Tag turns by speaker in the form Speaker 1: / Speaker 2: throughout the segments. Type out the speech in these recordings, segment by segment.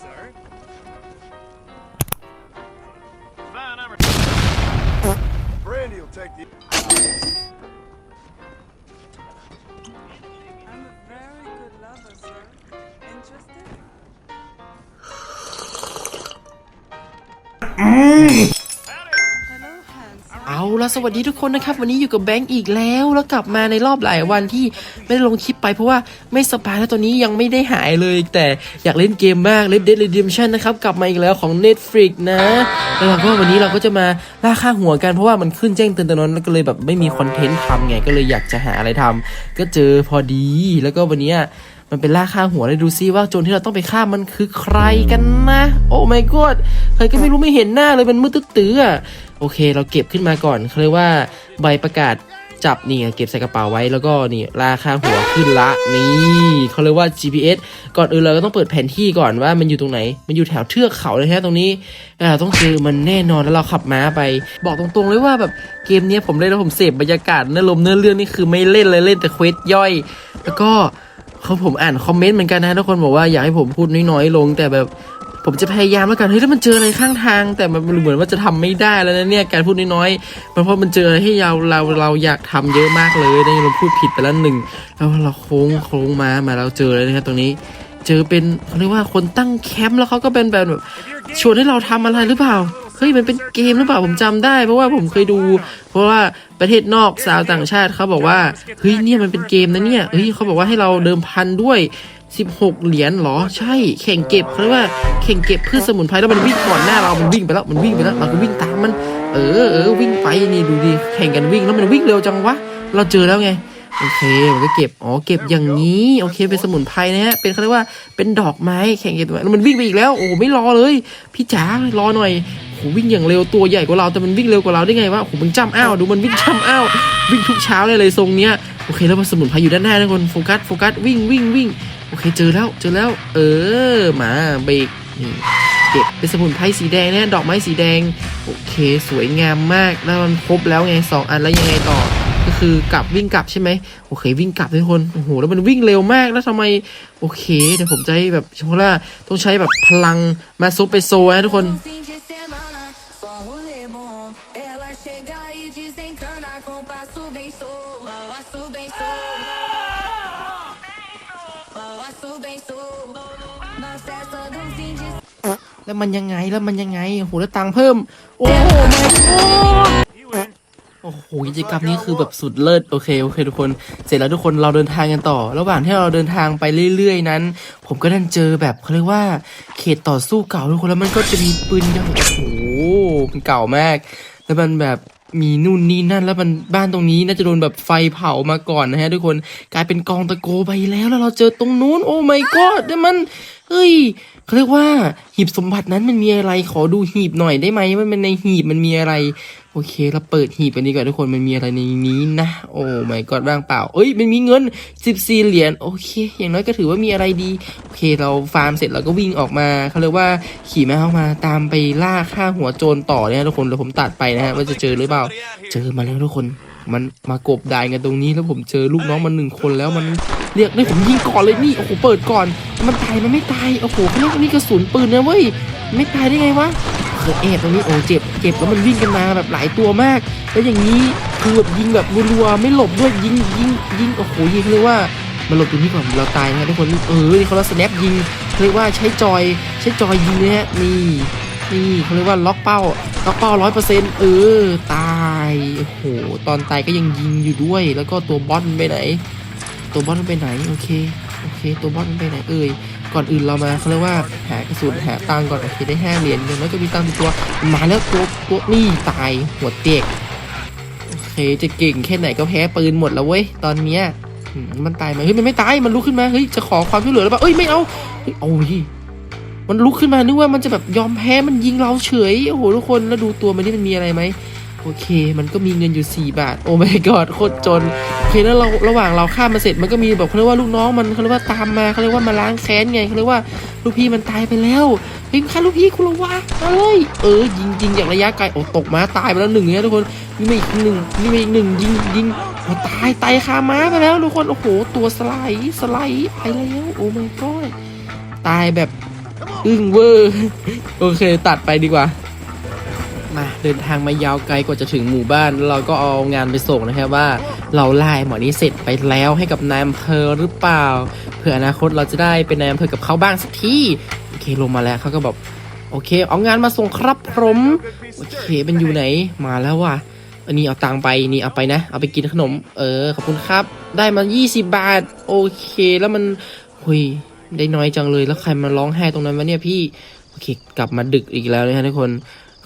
Speaker 1: sir.
Speaker 2: Brandy will take the.
Speaker 3: I'm a very good lover, sir. Interested? Hello,
Speaker 4: สวัสดีทุกคนนะครับ วันนี้อยู่กับแบงค์อีกแล้วแล้วกลับมาในรอบหลายวันที่ไม่ได้ลงคลิปไปเพราะว่าไม่สบายแล้วตอนนี้ยังไม่ได้หายเลย แต่อยากเล่นเกมมาก Red Dead Redemption นะครับ กลับมาอีกแล้วของ Netflix นะแล้วเราก็วันนี้เราก็จะมาล่าค่าหัวกันเพราะว่ามันขึ้นแจ้งเตือนตอนนั้นแล้วก็เลยแบบไม่มีคอนเทนต์ทำไงก็เลยอยากจะหาอะไรทำก็เจอพอดี แล้วก็วันนี้มันเป็นล่าฆ่าหัวเลยดูซิว่าโจรที่เราต้องไปฆ่ามันคือใครกันนะ โอ้ my god ใครก็ไม่รู้ไม่เห็นหน้าเลยมันมืดตื้อๆอะ โอเคเราเก็บขึ้นมาก่อนเขาเรียกว่าใบประกาศจับนี่เก็บใส่กระเป๋าไว้แล้วก็นี่ล่าฆ่าหัวขึ้นละนี่เขาเรียกว่า GPS ก่อนอื่นเราก็ต้องเปิดแผนที่ก่อนว่ามันอยู่ตรงไหน มันอยู่แถวเทือกเขาเลยฮะตรงนี้เราต้องเจอมันแน่นอนแล้วเราขับม้าไป บอกตรงๆเลยว่าแบบเกมนี้ผมเล่นแล้วผมเสพบรรยากาศเนื้อลมเนื้อเรื่องนี่คือไม่เล่นเลยเล่นแต่เควสย่อย แล้วก็เขาผมอ่านคอมเมนต์เหมือนกันนะทุกคนบอกว่าอยากให้ผมพูดน้อยๆลงแต่แบบ ผมจะพยายามแล้วกันเฮ้ยถ้ามันเจออะไรข้างทาง แต่มันเหมือนว่าจะทำไม่ได้แล้วนะเนี่ยการพูดน้อยๆมันเพราะมันเจออะไรให้เราเราเราอยากทำเยอะมากเลยนะเราพูดผิดไปแล้วหนึ่งแล้วเราโค้งโค้งมามาเราเจอเลยนะครับตรงนี้ เจอเป็นเขาเรียกว่าคนตั้งแคมป์แล้วเขาก็เป็นแบบชวนให้เราทำอะไรหรือเปล่าเฮ้ยมันเป็นเกมหรือเปล่าผมจำได้ เพราะว่าผมเคยดู เพราะว่าประเทศนอกสาวต่างชาติเขาบอกว่าเฮ้ยเนี่ยมันเป็นเกมนะเนี่ยเฮ้ยเขาบอกว่าให้เราเดิมพันด้วย 16 เหรียญเหรอ ใช่ แข่งเก็บเขาเรียกว่าแข่งเก็บพืชสมุนไพรแล้วมันวิ่งก่อนหน้าเรามันวิ่งไปแล้วมันวิ่งไปแล้วเราก็วิ่งตามมัน เออเออวิ่งไปนี่ดูดิแข่งกันวิ่งแล้วมันวิ่งเร็วจังวะเราเจอแล้วไงโอเคมันก็เก็บ อ๋อ เก็บอย่างนี้ โอเค เป็นสมุนไพรนะฮะ เป็นเขาเรียกว่า เป็นดอกไม้ แข่งเก็บแล้วมันวิ่งไปอีกแล้ว โอ้ไม่รอเลย พี่จ๋า รอหน่อยโหวิ่งอย่างเร็ว ตัวใหญ่กว่าเรา แต่มันวิ่งเร็วกว่าเราได้ไงวะโหมันจ้ำอ้าว ดูมันวิ่งจ้ำอ้าว วิ่งทุกเช้าเลยเลยทรงเนี้ย โอเค แล้วมันสมุนไพรอยู่ด้านหน้าทุกคน โฟกัส โฟกัส วิ่ง วิ่ง วิ่ง โอเคเจอแล้วเจอแล้ว เออมาเบรกนี่เก็บเป็นสมุนไพรสีแดงนะดอกไม้สีแดง โอเค สวยงามมากแล้วมันครบแล้วไงสองอันแล้วยังไงต่อ ก็คือกลับวิ่งกลับใช่ไหมโอเค วิ่งกลับทุกคนโอ้โหแล้วมันวิ่งเร็วมากแล้วทำไมโอเคเดี๋ยวผมจะให้แบบเฉพาะว่าต้องใช้แบบพลังมาซุปไปโซนะทุกคน แล้วมันยังไงแล้วมันยังไงโอ้โหแล้วตังค์เพิ่ม โอ้โหโอ้โหกิจกรรมนี้คือแบบสุดเลิศโอเคโอเคทุกคน เสร็จแล้วทุกคนเราเดินทางกันต่อ ระหว่างที่เราเดินทางไปเรื่อย ๆ นั้น ผมก็ดันเจอแบบเขาเรียกว่า เขตต่อสู้เก่าทุกคนแล้วมันก็จะมีปืนยาวโอ้โหมันเก่ามาก แล้วมันแบบ มีนู่นนี่นั่นแล้วมันบ้านตรงนี้น่าจะโดนแบบไฟเผามาก่อนนะฮะทุกคนกลายเป็นกองตะโกไปแล้วแล้วเราเจอตรงนู้น โอ้ไม่ก็แต่มันเฮ้ย เขาเรียกว่าหีบสมบัตินั้นมันมีอะไรขอดูหีบหน่อยได้ไหมว่ามันในหีบมันมีอะไร โอเคเราเปิดหีบกันดีกว่าทุกคนมันมีอะไรในนี้นะ โอ้ my god ร่างเปล่า เอ้ยมันมีเงิน 14 เหรียญโอเค อย่างน้อยก็ถือว่ามีอะไรดี โอเคเราฟาร์มเสร็จเราก็วิ่งออกมาเขาเรียกว่าขี่ม้าออกมาตามไปล่าฆ่าหัวโจรต่อเนี่ยทุกคนเดี๋ยวผมตัดไปนะฮะว่าจะเจอหรือเปล่า เจอมาแล้วทุกคน มันมากบดานกันตรงนี้แล้วผมเจอลูกน้องมันหนึ่งคนแล้วมันเรียกได้ผมยิงก่อนเลยนี่โอ้โหเปิดก่อน มันตายมันไม่ตายโอ้โหเขาเรียกนี่กระสุนปืนนะเว้ยไม่ตายได้ไงวะเกิดแอบตรงนี้โอ้เจ็บเจ็บแล้วมันวิ่งกันมาแบบหลายตัวมาก แล้วอย่างนี้คือแบบยิงแบบรัวๆไม่หลบด้วยยิงยิงยิงโอ้โหยิงเขาเรียกว่ามาหลบตรงนี้ก่อนเราตายนะทุกคนเออเขาเรียกสแนปยิงเขาเรียกว่าใช้จอยใช้จอยยิงนะฮะนี่ นี่เขาเรียกว่าล็อกเป้าล็อกเป้าร้อยเปอร์เซ็นต์เออ ตายโอ้โหตอนตายก็ยังยิงอยู่ด้วย แล้วก็ตัวบอสมันไปไหน ตัวบอสมันไปไหนโอเคโอเค ตัวบอสมันไปไหนเอ่ยก่อนอื่นเรามาเขาเรียกว่าหากระสุนหาตังก่อนโอเคได้ห้าเหรียญอย่างน้อยก็มีตังตัวมาแล้วตัวตัวนี่ตายหัวเตียกโอเคจะเก่งแค่ไหนก็แพ้ปืนหมดแล้วเว้ยตอนเนี้ยมันตายไหมเฮ้ยมันไม่ตายมันลุกขึ้นมาเฮ้ยจะขอความช่วยเหลือแล้วป่ะเอ้ยไม่เอาเฮ้ยเอาดิ มันลุกขึ้นมานึกว่ามันจะแบบยอมแพ้มันยิงเราเฉยโอ้โหทุกคนแล้วดูตัวมันนี่มันมีอะไรไหมโอเค มันก็มีเงินอยู่ 4 บาท โอ้ my god โคตรจน โอเค แล้วเราระหว่างเราฆ่ามาเสร็จ มันก็มีแบบเขาเรียกว่าลูกน้องมันเขาเรียกว่าตามมาเขาเรียกว่ามาล้างแค้นไงเขาเรียกว่าลูกพี่มันตายไปแล้วเฮ้ยฆ่าลูกพี่คุณละวะมาเลย เออ ยิงยิงจากระยะไกล โอ้ตกมาตายไปแล้วหนึ่งเนี่ยทุกคน นี่มาอีกหนึ่งนี่มาอีกหนึ่งยิงยิงโอ้ตายตายคาม้าไปแล้วทุกคน โอ้โห ตัวสไลด์สไลด์ไปแล้ว โอ้ my god ตายแบบ อึ้งเวอร์โอเคตัดไปดีกว่า มาเดินทางมายาวไกลกว่าจะถึงหมู่บ้าน เราก็เอางานไปส่งนะครับว่า เราไล่หมอนี้เสร็จไปแล้วให้กับนายอำเภอหรือเปล่าเผื่ออนาคตเราจะได้เป็นนายอำเภอกับเขาบ้างสักทีโอเคลงมาแล้วเขาก็บอกโอเค เอางานมาส่งครับผมโอเคเป็นอยู่ไหนมาแล้วว่ะอันนี้เอาตังไปนี่เอาไปนะ เอาไปกินขนม เออขอบคุณครับ ได้มา 20 บาท โอเคแล้วมันหุย ได้น้อยจังเลย แล้วใครมาร้องไห้ตรงนั้นวะเนี่ยพี่ โอเค กลับมาดึกอีกแล้วนะฮะทุกคน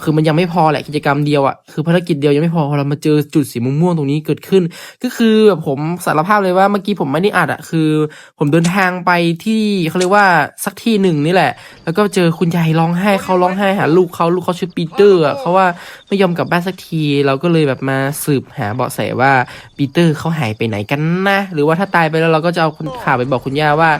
Speaker 4: คือมันยังไม่พอแหละกิจกรรมเดียวอะ่ะ คือภารกิจเดียวยังไม่พอ พอเรามาเจอจุดสีม่วงๆตรงนี้เกิดขึ้น ก็คือแบบผมสารภาพเลยว่าเมื่อกี้ผมไม่ได้อัดอะ่ะ คือ ผมเดินทางไปที่เขาเรียกว่าสักที่หนึ่งนี่แหละ แล้วก็เจอคุณยายร้องไห้เขาร้องไห้หาลูกเขาลูกเขาชื่อปีเตอร์อะเขาว่าไม่ยอมกลับบ้านสักที เราก็เลยแบบมาสืบหาเบาะแสว่าปีเตอร์เขาหายไปไหนกันนะ หรือว่าถ้าตายไปแล้วเราก็จะเอาข่าวไปบอกคุณย่าว่า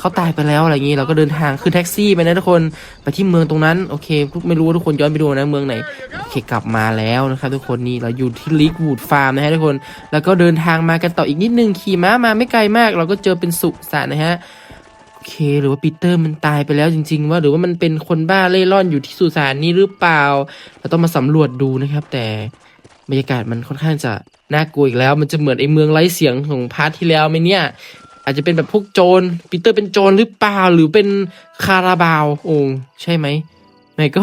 Speaker 4: เขาตายไปแล้วอะไรอย่างนี้เราก็เดินทางขึ้นแท็กซี่ไปนะทุกคนไปที่เมืองตรงนั้นโอเคไม่รู้ว่าทุกคนย้อนไปดูนะเมืองไหนโอเคกลับมาแล้วนะครับทุกคนนี่เราอยู่ที่ลิกวูดฟาร์มนะฮะทุกคนแล้วก็เดินทางมากันต่ออีกนิดนึงขี่ม้ามาไม่ไกลมาก เราก็เจอเป็นสุสานนะฮะโอเคหรือว่าปีเตอร์มันตายไปแล้วจริง ๆ ว่าหรือว่ามันเป็นคนบ้าเล่ร่อนอยู่ที่สุสานนี้หรือเปล่า เราต้องมาสำรวจดูนะครับ แต่บรรยากาศมันค่อนข้างจะน่ากลัวอีกแล้ว มันจะเหมือนไอ้เมืองไร้เสียงของพาร์ทที่แล้วไหมเนี่ย อาจจะเป็นแบบพวกโจรปีเตอร์เป็นโจรหรือเปล่าหรือเป็นคาราบาวโอ้ใช่ไหมไม่ก็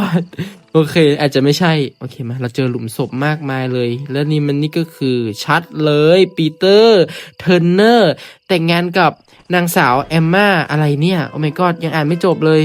Speaker 4: โอเค อาจจะไม่ใช่ โอเคมาเราเจอหลุมศพมากมายเลย แล้วนี่มันนี่ก็คือชัดเลยปีเตอร์เทอร์เนอร์แต่งงานกับนางสาวแอมมาอะไรเนี่ย โอ้ my god ยังอ่านไม่จบเลย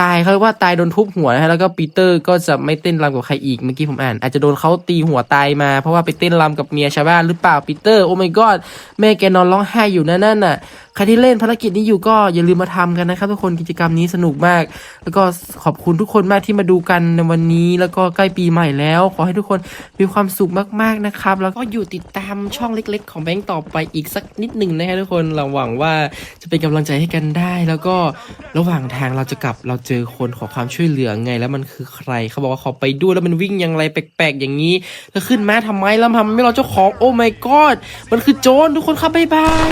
Speaker 4: ตายเขาเรียกว่าตายโดนทุบหัวนะฮะแล้วก็ปีเตอร์ก็จะไม่เต้นรำกับใครอีกเมื่อกี้ผมอ่าน อาจจะโดนเขาตีหัวตายมา เพราะว่าไปเต้นรำกับเมียชาวบ้านหรือเปล่าปีเตอร์โอ้ my god แม่แกนอนร้องไห้อยู่นั่นน่ะ ใครที่เล่นภารกิจนี้อยู่ก็อย่าลืมมาทำกันนะครับทุกคนกิจกรรมนี้สนุกมาก แล้วก็ขอบคุณทุกคนมากที่มาดูกันในวันนี้ แล้วก็ใกล้ปีใหม่แล้ว ขอให้ทุกคนมีความสุขมากๆนะครับ แล้วก็อยู่ติดตามช่องเล็ก ๆ ของแบงค์ต่อไปอีกสักนิดหนึ่งนะฮะทุกคนเราหวังว่าจะเป็นกำลังใจให้กันได้ แล้วก็ระหว่างทางเราจะกลับเราเจอคนขอความช่วยเหลือไง แล้วมันคือใครเขาบอกว่าขอไปด้วยแล้วมันวิ่งอย่างไรแปลกๆ อย่างนี้แล้วขึ้นมาทำไมแล้วทำไมไม่รอเจ้าของโอ้ my god มันคือโจรทุกคนครับบ๊ายบาย